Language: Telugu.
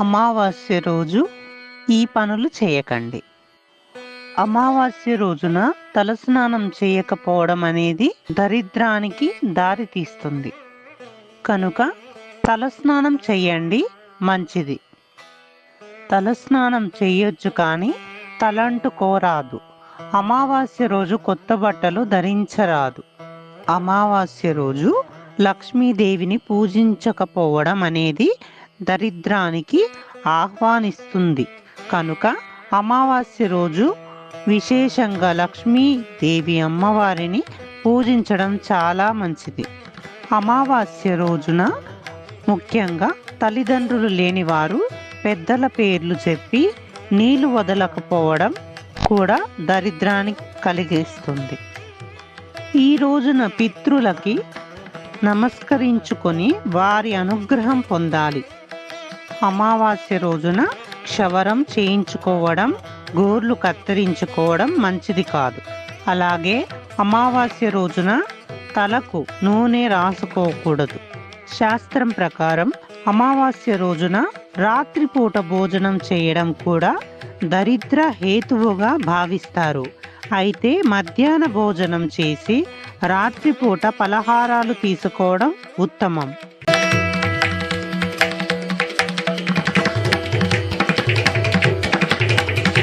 అమావాస్య రోజు ఈ పనులు చేయకండి. అమావాస్య రోజున తలస్నానం చేయకపోవడం అనేది దరిద్రానికి దారి తీస్తుంది. కనుక తలస్నానం చేయండి మంచిది. తలస్నానం చేయొచ్చు కానీ తలంటుకోరాదు. అమావాస్య రోజు కొత్త బట్టలు ధరించరాదు. అమావాస్య రోజు లక్ష్మీదేవిని పూజించకపోవడం అనేది దరిద్రానికి ఆహ్వానిస్తుంది. కనుక అమావాస్య రోజు విశేషంగా లక్ష్మీదేవి అమ్మవారిని పూజించడం చాలా మంచిది. అమావాస్య రోజున ముఖ్యంగా తల్లిదండ్రులు లేని వారు పెద్దల పేర్లు చెప్పి నీళ్ళు వదలకపోవడం కూడా దరిద్రాన్ని కలిగిస్తుంది. ఈ రోజున పితృలకి నమస్కరించుకొని వారి అనుగ్రహం పొందాలి. అమావాస్య రోజున క్షవరం చేయించుకోవడం గోర్లు కత్తిరించుకోవడం మంచిది కాదు. అలాగే అమావాస్య రోజున తలకు నూనె రాసుకోకూడదు. శాస్త్రం ప్రకారం అమావాస్య రోజున రాత్రిపూట భోజనం చేయడం కూడా దరిద్ర హేతువుగా భావిస్తారు. అయితే మధ్యాహ్న భోజనం చేసి రాత్రిపూట పలహారాలు తీసుకోవడం ఉత్తమం.